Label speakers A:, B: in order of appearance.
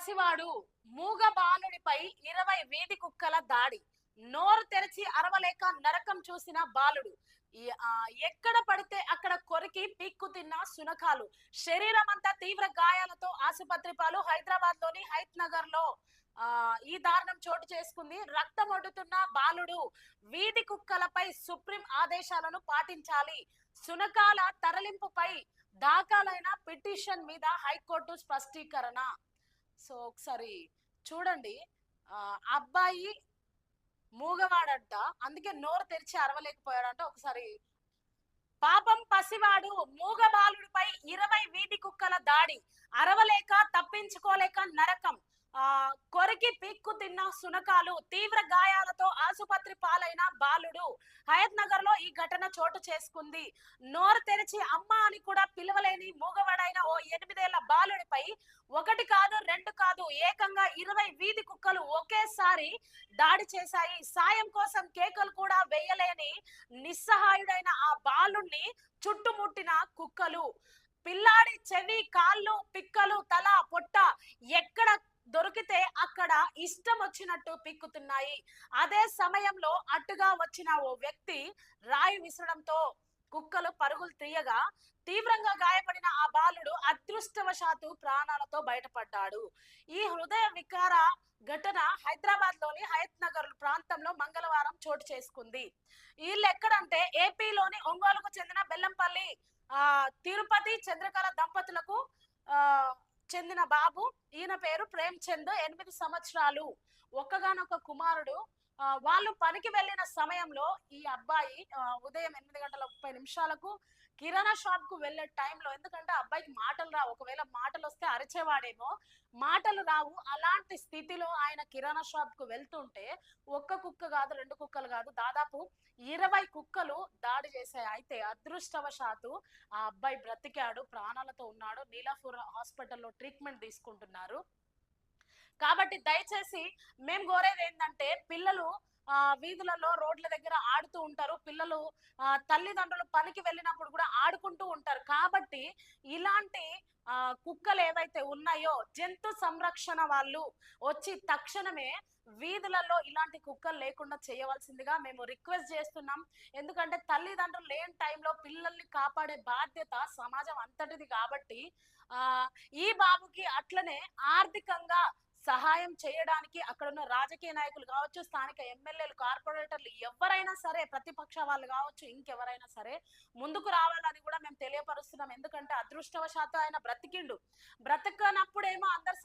A: పసివాడు మూగ బాలుడిపై ఇరవై వీధి కుక్కల దాడి. నోరు తెరిచి అరవలేక నరకం చూసిన బాలుడు. ఎక్కడ పడితే అక్కడ కొరికి పీక్కు తిన్న సునకాలు. శరీరం అంతా తీవ్ర గాయాలతో ఆసుపత్రి పాలు హైదరాబాద్లోని హైత్ నగర్లో ఆ, ఈ దారుణం చోటు చేసుకుంది. రక్తం ఒడుతున్న బాలుడు వీధి కుక్కలపై సుప్రీం ఆదేశాలను పాటించాలి. సునకాల తరలింపుపై దాఖలైన పిటిషన్ మీద హైకోర్టు స్పష్టీకరణ. సో ఒకసారి చూడండి. అబ్బాయి మూగవాడంట. అందుకే నోరు తెరిచి అరవలేకపోయాడంట. ఒకసారి పాపం పసివాడు మూగ బాలుడిపై ఇరవై వీధి కుక్కల దాడి. అరవలేక తప్పించుకోలేక నరకం. ఆ కొరికి పీక్కు తిన్న సునకాలు తీవ్ర గాయాలతో ఆసుపత్రి పాలైన బాలుడు హయత్ నగర్లో ఈ ఘటన చోటు చేసుకుంది. నోరు తెరిచి అమ్మ అని కూడా పిలవలేని మూగవాడైన ఓ ఎనిమిదేళ్ళ బాలుడిపై ఒకటి కాదు ఏకంగా ఇరవై వీధి కుక్కలు ఒకేసారి దాడి చేశాయి. సాయం కోసం కేకలు కూడా వేయలేని నిస్సహాయుడైన ఆ బాలుణ్ణి చుట్టుముట్టిన కుక్కలు. పిల్లాడి చెవి కాళ్ళు పిక్కలు తల పొట్ట ఎక్కడ దొరికితే అక్కడ ఇష్టం వచ్చినట్టు పిక్కుతున్నాయి. అదే సమయంలో అట్టుగా వచ్చిన ఓ వ్యక్తి రాయి విసరడంతో కుక్కలు పరుగులు తీయగా తీవ్రంగా గాయపడిన ఆ బాలుడు అదృష్టవశాత్తు ప్రాణాలతో బయటపడ్డాడు. ఈ హృదయ వికార ఘటన హైదరాబాద్లోని హయత్ నగర్ ప్రాంతంలో మంగళవారం చోటు చేసుకుంది. వీళ్ళు ఎక్కడంటే ఏపీలోని ఒంగోలుకు చెందిన బెల్లంపల్లి ఆ తిరుపతి చంద్రకళ దంపతులకు ఆ చెందిన బాబు. ఈయన పేరు ప్రేమ్ చంద్ ఎనిమిది సంవత్సరాలు. ఒక్కగానొక్క కుమారుడు. వాళ్ళు పనికి వెళ్ళిన సమయంలో ఈ అబ్బాయి ఉదయం ఎనిమిది గంటల ముప్పై నిమిషాలకు కిరాణా షాప్కు వెళ్ళే టైంలో ఎందుకంటే అబ్బాయికి మాటలు రావు. ఒకవేళ మాటలు వస్తే అరిచేవాడేమో. మాటలు రావు. అలాంటి స్థితిలో ఆయన కిరాణా షాప్కు వెళ్తుంటే ఒక్క కుక్క కాదు రెండు కుక్కలు కాదు దాదాపు ఇరవై కుక్కలు దాడి చేశాయి. అయితే అదృష్టవశాత్తు ఆ అబ్బాయి బ్రతికాడు ప్రాణాలతో ఉన్నాడు. నీలాఫూర్ హాస్పిటల్లో ట్రీట్మెంట్ తీసుకుంటున్నారు. కాబట్టి దయచేసి మేము కోరేది ఏంటంటే పిల్లలు ఆ వీధులలో రోడ్ల దగ్గర ఆడుతూ ఉంటారు. పిల్లలు ఆ తల్లిదండ్రులు పనికి వెళ్ళినప్పుడు కూడా ఆడుకుంటూ ఉంటారు. కాబట్టి ఇలాంటి ఆ కుక్కలు ఏవైతే ఉన్నాయో జంతు సంరక్షణ వాళ్ళు వచ్చి తక్షణమే వీధులలో ఇలాంటి కుక్కలు లేకుండా చేయవలసిందిగా మేము రిక్వెస్ట్ చేస్తున్నాం. ఎందుకంటే తల్లిదండ్రులు లేని టైంలో పిల్లల్ని కాపాడే బాధ్యత సమాజం అంతటిది కాబట్టి ఆ ఈ బాబుకి అట్లనే ఆర్థికంగా సహాయం చేయడానికి అక్కడ ఉన్న రాజకీయ నాయకులు కావచ్చు స్థానిక ఎమ్మెల్యేలు కార్పొరేటర్లు ఎవరైనా సరే ప్రతిపక్ష వాళ్ళు కావచ్చు ఇంకెవరైనా సరే ముందుకు రావాలని కూడా మేము తెలియపరుస్తున్నాం. ఎందుకంటే అదృష్టవశాత్తు ఆయన బ్రతికిండు. బ్రతకనప్పుడేమో అందరు